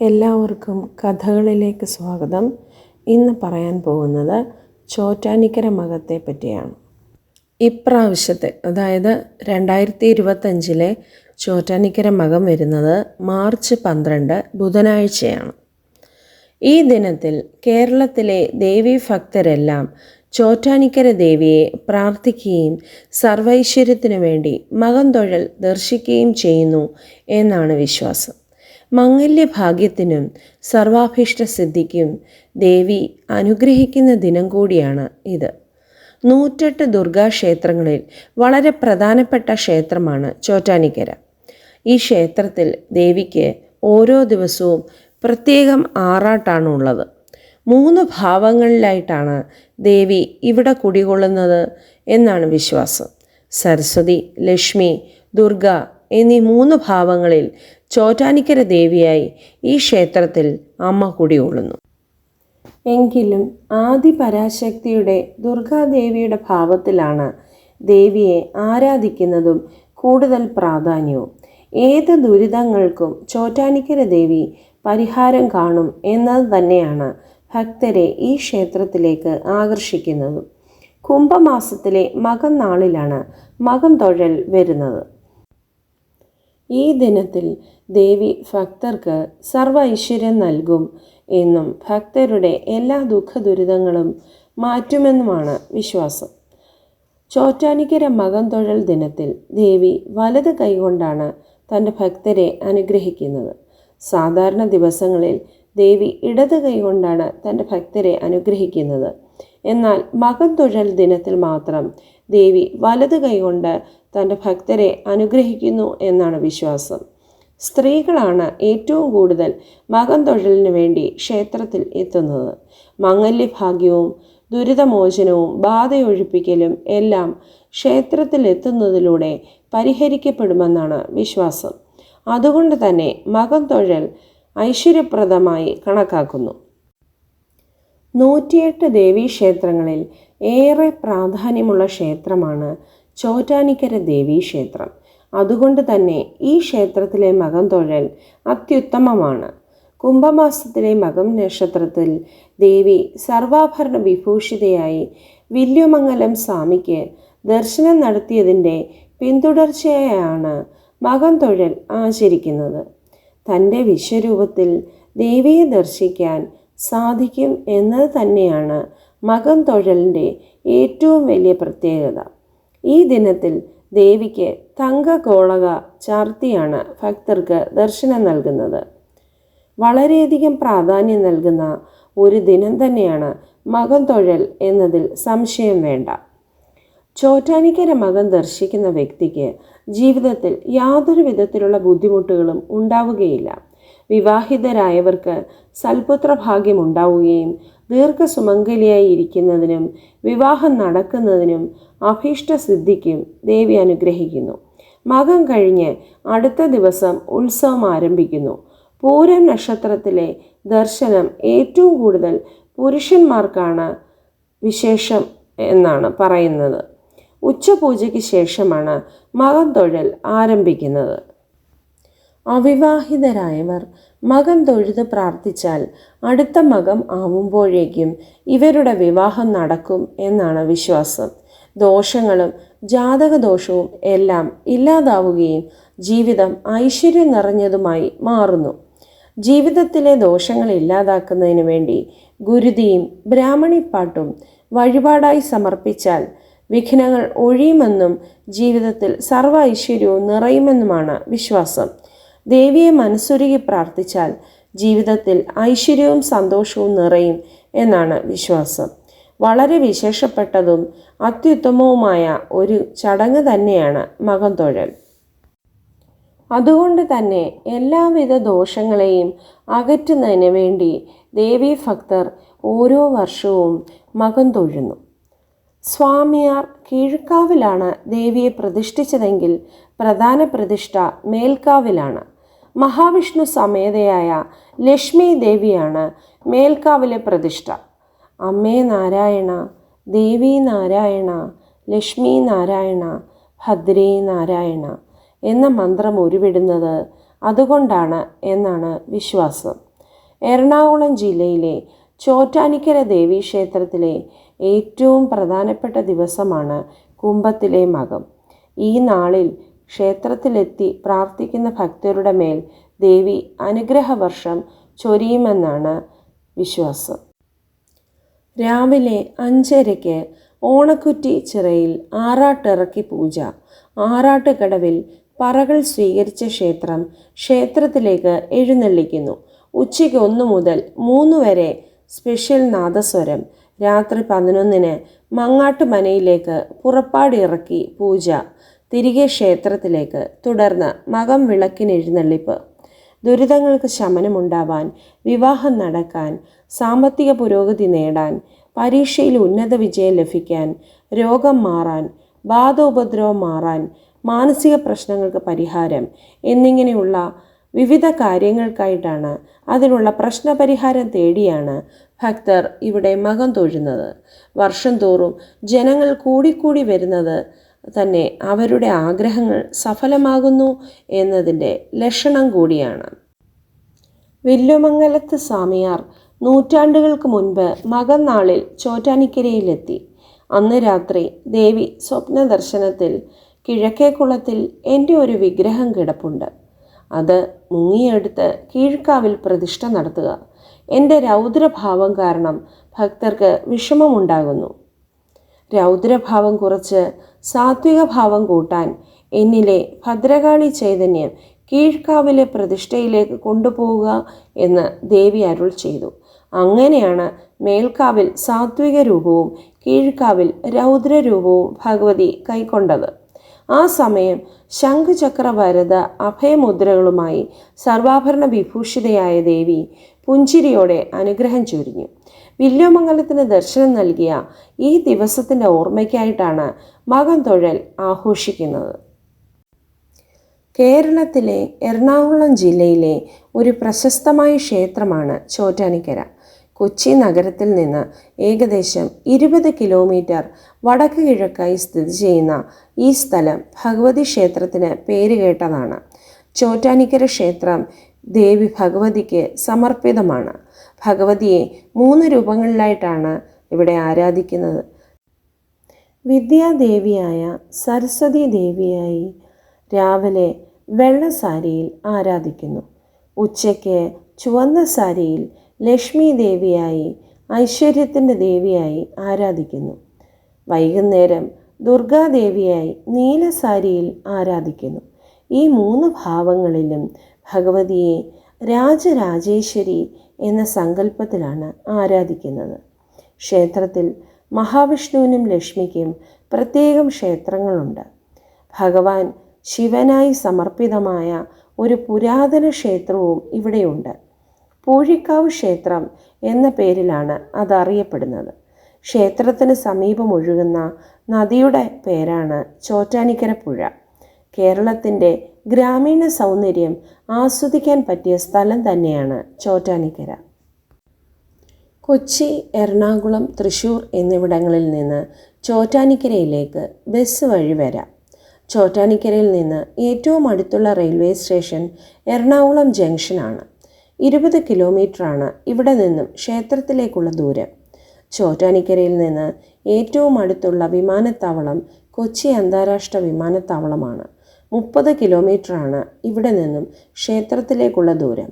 എല്ലാവർക്കും കഥകളിലേക്ക് സ്വാഗതം. ഇന്ന് പറയാൻ പോകുന്നത് ചോറ്റാനിക്കര മകത്തെ പറ്റിയാണ്. ഇപ്രാവശ്യത്തെ അതായത് രണ്ടായിരത്തി ഇരുപത്തഞ്ചിലെ ചോറ്റാനിക്കര മകം വരുന്നത് മാർച്ച് പന്ത്രണ്ട് ബുധനാഴ്ചയാണ്. ഈ ദിനത്തിൽ കേരളത്തിലെ ദേവി ഭക്തരെല്ലാം ചോറ്റാനിക്കര ദേവിയെ പ്രാർത്ഥിക്കുകയും സർവൈശ്വര്യത്തിനു വേണ്ടി മകം തൊഴൽ ദർശിക്കുകയും ചെയ്യുന്നു എന്നാണ് വിശ്വാസം. മംഗല്യഭാഗ്യത്തിനും സർവാഭീഷ്ട സിദ്ധിക്കും ദേവി അനുഗ്രഹിക്കുന്ന ദിനം കൂടിയാണ് ഇത്. നൂറ്റെട്ട് ദുർഗാക്ഷേത്രങ്ങളിൽ വളരെ പ്രധാനപ്പെട്ട ക്ഷേത്രമാണ് ചോറ്റാനിക്കര. ഈ ക്ഷേത്രത്തിൽ ദേവിക്ക് ഓരോ ദിവസവും പ്രത്യേകം ആറാട്ടാണ് ഉള്ളത് മൂന്ന് ഭാവങ്ങളിലായിട്ടാണ് ദേവി ഇവിടെ കുടികൊള്ളുന്നത് എന്നാണ് വിശ്വാസം. സരസ്വതി ലക്ഷ്മി ദുർഗ എന്നീ മൂന്ന് ഭാവങ്ങളിൽ ചോറ്റാനിക്കര ദേവിയായി ഈ ക്ഷേത്രത്തിൽ അമ്മ കുടികൊള്ളുന്നു എങ്കിലും ആദി പരാശക്തിയുടെ ദുർഗാദേവിയുടെ ഭാവത്തിലാണ് ദേവിയെ ആരാധിക്കുന്നതും കൂടുതൽ പ്രാധാന്യവും. ഏത് ദുരിതങ്ങൾക്കും ചോറ്റാനിക്കര ദേവി പരിഹാരം കാണും എന്നത് തന്നെയാണ് ഭക്തരെ ഈ ക്ഷേത്രത്തിലേക്ക് ആകർഷിക്കുന്നതും. കുംഭമാസത്തിലെ മകം നാളിലാണ് മകം തൊഴൽ വരുന്നത്. ഈ ദിനത്തിൽ ദേവി ഭക്തർക്ക് സർവ ഐശ്വര്യം നൽകും എന്നും ഭക്തരുടെ എല്ലാ ദുഃഖ ദുരിതങ്ങളും മാറ്റുമെന്നുമാണ് വിശ്വാസം. ചോറ്റാനിക്കര മകം തൊഴൽ ദിനത്തിൽ ദേവി വലത് കൈകൊണ്ടാണ് തന്റെ ഭക്തരെ അനുഗ്രഹിക്കുന്നത്. സാധാരണ ദിവസങ്ങളിൽ ദേവി ഇടത് കൈകൊണ്ടാണ് തന്റെ ഭക്തരെ അനുഗ്രഹിക്കുന്നത്. എന്നാൽ മകം തൊഴൽ ദിനത്തിൽ മാത്രം ദേവി വലത് കൈകൊണ്ട് തന്റെ ഭക്തരെ അനുഗ്രഹിക്കുന്നു എന്നാണ് വിശ്വാസം. സ്ത്രീകളാണ് ഏറ്റവും കൂടുതൽ മകം തൊഴലിന് വേണ്ടി ക്ഷേത്രത്തിൽ എത്തുന്നത്. മംഗല്യഭാഗ്യവും ദുരിതമോചനവും ബാധയൊഴിപ്പിക്കലും എല്ലാം ക്ഷേത്രത്തിൽ എത്തുന്നതിലൂടെ പരിഹരിക്കപ്പെടുമെന്നാണ് വിശ്വാസം. അതുകൊണ്ട് തന്നെ മകം തൊഴൽ ഐശ്വര്യപ്രദമായി കണക്കാക്കുന്നു. നൂറ്റിയെട്ട് ദേവീക്ഷേത്രങ്ങളിൽ ഏറെ പ്രാധാന്യമുള്ള ക്ഷേത്രമാണ് ചോറ്റാനിക്കര ദേവീക്ഷേത്രം അതുകൊണ്ട് തന്നെ ഈ ക്ഷേത്രത്തിലെ മകം തൊഴൽ അത്യുത്തമമാണ്. കുംഭമാസത്തിലെ മകം നക്ഷത്രത്തിൽ ദേവി സർവാഭരണ വിഭൂഷിതയായി വില്യമംഗലം സ്വാമിക്ക് ദർശനം നടത്തിയതിന്റെ പിന്തുടർച്ചയായാണ് മകം തൊഴൽ ആചരിക്കുന്നത്. തന്റെ വിശ്വരൂപത്തിൽ ദേവിയെ ദർശിക്കാൻ സാധിക്കും എന്നത് തന്നെയാണ് മകം തൊഴലിന്റെ ഏറ്റവും വലിയ പ്രത്യേകത. ഈ ദിനത്തിൽ ദേവിക്ക് തങ്കഗോളക ചാർത്തിയാണ് ഭക്തർക്ക് ദർശനം നൽകുന്നത്. വളരെയധികം പ്രാധാന്യം നൽകുന്ന ഒരു ദിനം തന്നെയാണ് മകം തൊഴൽ എന്നതിൽ സംശയം വേണ്ട. ചോറ്റാനിക്കര മകൻ ദർശിക്കുന്ന വ്യക്തിക്ക് ജീവിതത്തിൽ യാതൊരു വിധത്തിലുള്ള ബുദ്ധിമുട്ടുകളും ഉണ്ടാവുകയില്ല. വിവാഹിതരായവർക്ക് സൽപുത്ര ഭാഗ്യം ഉണ്ടാവുകയും ദീർഘസുമംഗലിയായി ഇരിക്കുന്നതിനും വിവാഹം നടക്കുന്നതിനും അഭീഷ്ട സിദ്ധിക്കും ദേവി അനുഗ്രഹിക്കുന്നു. മകം കഴിഞ്ഞ് അടുത്ത ദിവസം ഉത്സവം ആരംഭിക്കുന്നു. പൂരം നക്ഷത്രത്തിലെ ദർശനം ഏറ്റവും കൂടുതൽ പുരുഷന്മാർക്കാണ് വിശേഷം എന്നാണ് പറയുന്നത്. ഉച്ചപൂജയ്ക്ക് ശേഷമാണ് മകം തൊഴൽ ആരംഭിക്കുന്നത്. അവിവാഹിതരായവർ. മകം തൊഴുത് പ്രാർത്ഥിച്ചാൽ അടുത്ത മകം ആവുമ്പോഴേക്കും ഇവരുടെ വിവാഹം നടക്കും എന്നാണ് വിശ്വാസം. ദോഷങ്ങളും ജാതകദോഷവും എല്ലാം ഇല്ലാതാവുകയും ജീവിതം ഐശ്വര്യം നിറഞ്ഞതുമായി മാറുന്നു. ജീവിതത്തിലെ ദോഷങ്ങൾ ഇല്ലാതാക്കുന്നതിന് വേണ്ടി ഗുരുതിയും ബ്രാഹ്മണിപ്പാട്ടും വഴിപാടായി സമർപ്പിച്ചാൽ വിഘ്നങ്ങൾ ഒഴിയുമെന്നും ജീവിതത്തിൽ സർവ ഐശ്വര്യവും നിറയുമെന്നുമാണ് വിശ്വാസം. ദേവിയെ മനസ്സൊരുകി പ്രാർത്ഥിച്ചാൽ ജീവിതത്തിൽ ഐശ്വര്യവും സന്തോഷവും നിറയും എന്നാണ് വിശ്വാസം. വളരെ വിശേഷപ്പെട്ടതും അത്യുത്തമവുമായ ഒരു ചടങ്ങ് തന്നെയാണ് മകം തൊഴൽ അതുകൊണ്ട് തന്നെ എല്ലാവിധ ദോഷങ്ങളെയും അകറ്റുന്നതിന് വേണ്ടി ദേവി ഭക്തർ ഓരോ വർഷവും മകം തൊഴുന്നു. സ്വാമിയാർ കീഴ്ക്കാവിലാണ് ദേവിയെ പ്രതിഷ്ഠിച്ചതെങ്കിൽ പ്രധാന പ്രതിഷ്ഠ മേൽക്കാവിലാണ്. മഹാവിഷ്ണു സമേതയായ ലക്ഷ്മി ദേവിയാണ് മേൽക്കാവിലെ പ്രതിഷ്ഠ. അമ്മേ നാരായണ ദേവി നാരായണ ലക്ഷ്മി നാരായണ ഭദ്രേ നാരായണ എന്ന മന്ത്രം ഉരുവിടുന്നത് അതുകൊണ്ടാണ് എന്നാണ് വിശ്വാസം. എറണാകുളം ജില്ലയിലെ ചോറ്റാനിക്കര ദേവീക്ഷേത്രത്തിലെ ഏറ്റവും പ്രധാനപ്പെട്ട ദിവസമാണ് കുംഭത്തിലെ മകം. ഈ നാളിൽ ക്ഷേത്രത്തിലെത്തി പ്രാർത്ഥിക്കുന്ന ഭക്തരുടെ മേൽ ദേവി അനുഗ്രഹവർഷം ചൊരിയുമെന്നാണ് വിശ്വാസം. രാവിലെ അഞ്ചരയ്ക്ക് ഓണക്കുറ്റി ചിറയിൽ ആറാട്ടിറക്കി പൂജ. ആറാട്ടുകടവിൽ പറകൾ സ്വീകരിച്ച ക്ഷേത്രം ക്ഷേത്രത്തിലേക്ക് എഴുന്നള്ളിക്കുന്നു. ഉച്ചയ്ക്ക് ഒന്ന് മുതൽ മൂന്ന് വരെ സ്പെഷ്യൽ നാദസ്വരം. രാത്രി പതിനൊന്നിന് മങ്ങാട്ടുമനയിലേക്ക് പുറപ്പാടിറക്കി പൂജ. തിരികെ ക്ഷേത്രത്തിലേക്ക് തുടർന്ന് മകം വിളക്കിന് എഴുന്നള്ളിപ്പ് ദുരിതങ്ങൾക്ക് ശമനമുണ്ടാവാൻ വിവാഹം നടക്കാൻ സാമ്പത്തിക പുരോഗതി നേടാൻ പരീക്ഷയിൽ ഉന്നത വിജയം ലഭിക്കാൻ രോഗം മാറാൻ ബാധോപദ്രവം മാറാൻ മാനസിക പ്രശ്നങ്ങൾക്ക് പരിഹാരം എന്നിങ്ങനെയുള്ള വിവിധ കാര്യങ്ങൾക്കായിട്ടാണ് അതിനുള്ള പ്രശ്നപരിഹാരം തേടിയാണ് ഭക്തർ ഇവിടെ മകം തൊഴുന്നത്. വർഷം തോറും ജനങ്ങൾ കൂടിക്കൂടി വരുന്നത് തന്നെ അവരുടെ ആഗ്രഹങ്ങൾ സഫലമാകുന്നു എന്നതിന്റെ ലക്ഷണം കൂടിയാണ്. വില്ലുമംഗലത്ത് സ്വാമിയാർ നൂറ്റാണ്ടുകൾക്ക് മുൻപ് മകന്നാളിൽ നാളിൽ ചോറ്റാനിക്കരയിലെത്തി. അന്ന് രാത്രി ദേവി സ്വപ്ന ദർശനത്തിൽ കിഴക്കേക്കുളത്തിൽ എന്റെ ഒരു വിഗ്രഹം കിടപ്പുണ്ട്. അത് മുങ്ങിയെടുത്ത് കീഴ്ക്കാവിൽ പ്രതിഷ്ഠ നടത്തുക. എന്റെ രൗദ്രഭാവം കാരണം ഭക്തർക്ക് വിഷമമുണ്ടാകുന്നു. രൗദ്രഭാവം കുറച്ച് സാത്വിക ഭാവം കൂട്ടാൻ എന്നിലെ ഭദ്രകാളി ചൈതന്യം കീഴ്ക്കാവിലെ പ്രതിഷ്ഠയിലേക്ക് കൊണ്ടുപോവുക എന്ന് ദേവി അരുൾ ചെയ്തു. അങ്ങനെയാണ് മേൽക്കാവിൽ സാത്വിക രൂപവും കീഴ്ക്കാവിൽ രൗദ്രരൂപവും ഭഗവതി കൈക്കൊണ്ടത്. ആ സമയം ശംഖുചക്ര വരത അഭയമുദ്രകളുമായി സർവാഭരണ വിഭൂഷിതയായ ദേവി പുഞ്ചിരിയോടെ അനുഗ്രഹം ചൊരിഞ്ഞു. വില്യമംഗലത്തിന് ദർശനം നൽകിയ ഈ ദിവസത്തിന്റെ ഓർമ്മയ്ക്കായിട്ടാണ് മകൻ തൊഴൽ ആഘോഷിക്കുന്നത്. കേരളത്തിലെ എറണാകുളം ജില്ലയിലെ ഒരു പ്രശസ്തമായ ക്ഷേത്രമാണ് ചോറ്റാനിക്കര. കൊച്ചി നഗരത്തിൽ നിന്ന് ഏകദേശം ഇരുപത് കിലോമീറ്റർ വടക്ക് കിഴക്കായി സ്ഥിതി ചെയ്യുന്ന ഈ സ്ഥലം ഭഗവതി ക്ഷേത്രത്തിന് പേരുകേട്ടതാണ് ചോറ്റാനിക്കര ക്ഷേത്രം ദേവി ഭഗവതിക്ക് സമർപ്പിതമാണ്. ഭഗവതിയെ മൂന്ന് രൂപങ്ങളിലായിട്ടാണ് ഇവിടെ ആരാധിക്കുന്നത്. വിദ്യാദേവിയായ സരസ്വതി ദേവിയായി രാവിലെ വെള്ള സാരിയിൽ ആരാധിക്കുന്നു. ഉച്ചയ്ക്ക് ചുവന്ന സാരിയിൽ ലക്ഷ്മി ദേവിയായി ഐശ്വര്യത്തിന്റെ ദേവിയായി ആരാധിക്കുന്നു. വൈകുന്നേരം ദുർഗാദേവിയായി നീല സാരിയിൽ ആരാധിക്കുന്നു. ഈ മൂന്ന് ഭാവങ്ങളിലും ഭഗവതിയെ രാജരാജേശ്വരി എന്ന സങ്കല്പത്തിലാണ് ആരാധിക്കുന്നത്. ക്ഷേത്രത്തിൽ മഹാവിഷ്ണുവിനും ലക്ഷ്മിക്കും പ്രത്യേകം ക്ഷേത്രങ്ങളുണ്ട്. ഭഗവാൻ ശിവനായി സമർപ്പിതമായ ഒരു പുരാതന ക്ഷേത്രവും ഇവിടെയുണ്ട്. പൂഴിക്കാവ് ക്ഷേത്രം എന്ന പേരിലാണ് അതറിയപ്പെടുന്നത്. ക്ഷേത്രത്തിന് സമീപം ഒഴുകുന്ന നദിയുടെ പേരാണ് ചോറ്റാനിക്കര പുഴ. കേരളത്തിന്റെ ഗ്രാമീണ സൗന്ദര്യം ആസ്വദിക്കാൻ പറ്റിയ സ്ഥലം തന്നെയാണ് ചോറ്റാനിക്കര. കൊച്ചി എറണാകുളം തൃശ്ശൂർ എന്നിവിടങ്ങളിൽ നിന്ന് ചോറ്റാനിക്കരയിലേക്ക് ബസ് വഴി വരാം. ചോറ്റാനിക്കരയിൽ നിന്ന് ഏറ്റവും അടുത്തുള്ള റെയിൽവേ സ്റ്റേഷൻ എറണാകുളം ജംഗ്ഷനാണ് ഇരുപത് കിലോമീറ്ററാണ് ഇവിടെ നിന്നും ക്ഷേത്രത്തിലേക്കുള്ള ദൂരം. ചോറ്റാനിക്കരയിൽ നിന്ന് ഏറ്റവും അടുത്തുള്ള വിമാനത്താവളം കൊച്ചി അന്താരാഷ്ട്ര വിമാനത്താവളമാണ്. മുപ്പത് കിലോമീറ്ററാണ് ഇവിടെ നിന്നും ക്ഷേത്രത്തിലേക്കുള്ള ദൂരം.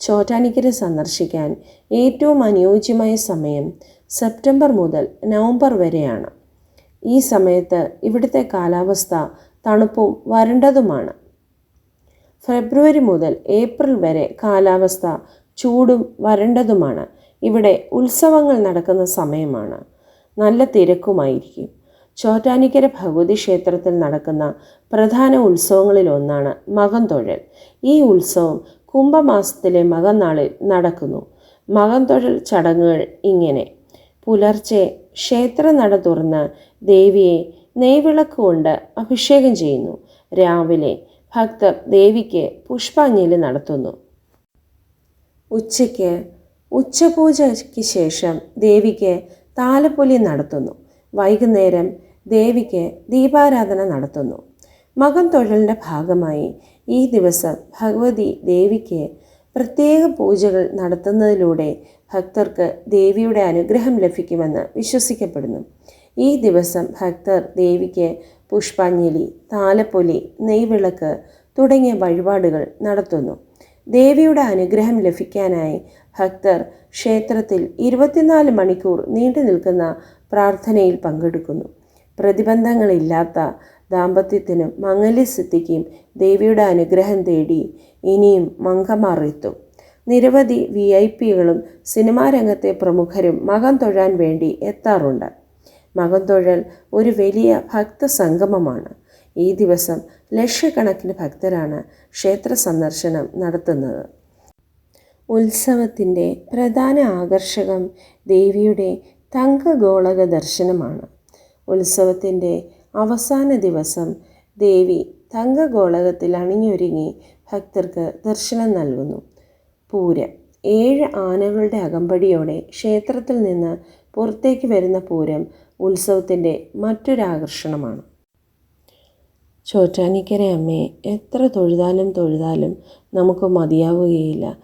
ചോറ്റാനിക്കര സന്ദർശിക്കാൻ ഏറ്റവും അനുയോജ്യമായ സമയം സെപ്റ്റംബർ മുതൽ നവംബർ വരെയാണ്. ഈ സമയത്ത് ഇവിടുത്തെ കാലാവസ്ഥ തണുപ്പും വരണ്ടതുമാണ്. ഫെബ്രുവരി മുതൽ ഏപ്രിൽ വരെ കാലാവസ്ഥ ചൂടും വരണ്ടതുമാണ്. ഇവിടെ ഉത്സവങ്ങൾ നടക്കുന്ന സമയമാണ്. നല്ല തിരക്കുമായിരിക്കും. ചോറ്റാനിക്കര ഭഗവതി ക്ഷേത്രത്തിൽ നടക്കുന്ന പ്രധാന ഉത്സവങ്ങളിൽ ഒന്നാണ് മകംതൊഴൽ ഈ ഉത്സവം കുംഭമാസത്തിലെ മകനാളിൽ നടക്കുന്നു. മകംതൊഴൽ ചടങ്ങുകൾ ഇങ്ങനെ. പുലർച്ചെ ക്ഷേത്ര നട തുറന്ന് ദേവിയെ നെയ്വിളക്ക് കൊണ്ട് അഭിഷേകം ചെയ്യുന്നു. രാവിലെ ഭക്തർ ദേവിക്ക് പുഷ്പാഞ്ജലി നടത്തുന്നു. ഉച്ചയ്ക്ക് ഉച്ചപൂജയ്ക്ക് ശേഷം ദേവിക്ക് താലപ്പൊലി നടത്തുന്നു. വൈകുന്നേരം ദേവിക്ക് ദീപാരാധന നടത്തുന്നു. മകം തൊഴിലിന്റെ ഭാഗമായി ഈ ദിവസം ഭഗവതി ദേവിക്ക് പ്രത്യേക പൂജകൾ നടത്തുന്നതിലൂടെ ഭക്തർക്ക് ദേവിയുടെ അനുഗ്രഹം ലഭിക്കുമെന്ന് വിശ്വസിക്കപ്പെടുന്നു. ഈ ദിവസം ഭക്തർ ദേവിക്ക് പുഷ്പാഞ്ജലി താലപ്പൊലി നെയ്വിളക്ക് തുടങ്ങിയ വഴിപാടുകൾ നടത്തുന്നു. ദേവിയുടെ അനുഗ്രഹം ലഭിക്കാനായി ഭക്തർ ക്ഷേത്രത്തിൽ ഇരുപത്തിനാല് മണിക്കൂർ നീണ്ടു നിൽക്കുന്ന പ്രാർത്ഥനയിൽ പങ്കെടുക്കുന്നു. പ്രതിബന്ധങ്ങളില്ലാത്ത ദാമ്പത്യത്തിനും മംഗല്യസിദ്ധിക്കും ദേവിയുടെ അനുഗ്രഹം തേടി ഇനിയും മങ്കമാർ എത്തും നിരവധി വി ഐ പികളും സിനിമാ രംഗത്തെ പ്രമുഖരും മകം തൊഴാൻ വേണ്ടി എത്താറുണ്ട്. മകം തൊഴൽ ഒരു വലിയ ഭക്ത സംഗമമാണ്. ഈ ദിവസം ലക്ഷക്കണക്കിന് ഭക്തരാണ് ക്ഷേത്ര സന്ദർശനം നടത്തുന്നത്. ഉത്സവത്തിന്റെ പ്രധാന ആകർഷകം ദേവിയുടെ തങ്കഗോളക ദർശനമാണ്. ഉത്സവത്തിന്റെ അവസാന ദിവസം ദേവി തങ്കഗോളകത്തിൽ അണിഞ്ഞൊരുങ്ങി ഭക്തർക്ക് ദർശനം നൽകുന്നു. പൂരം. ഏഴ് ആനകളുടെ അകമ്പടിയോടെ ക്ഷേത്രത്തിൽ നിന്ന് പുറത്തേക്ക് വരുന്ന പൂരം ഉത്സവത്തിന്റെ മറ്റൊരാകർഷണമാണ് ചോറ്റാനിക്കര അമ്മയെ എത്ര തൊഴുതാലും തൊഴുതാലും നമുക്ക് മതിയാവുകയില്ല.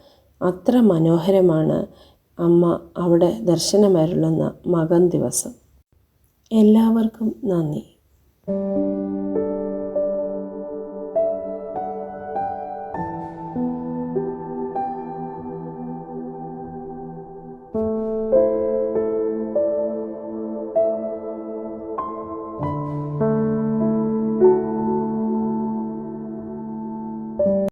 അത്ര മനോഹരമാണ് അമ്മ അവിടെ ദർശനമരുളുന്ന മകൻ ദിവസം. എല്ലാവർക്കും നന്ദി.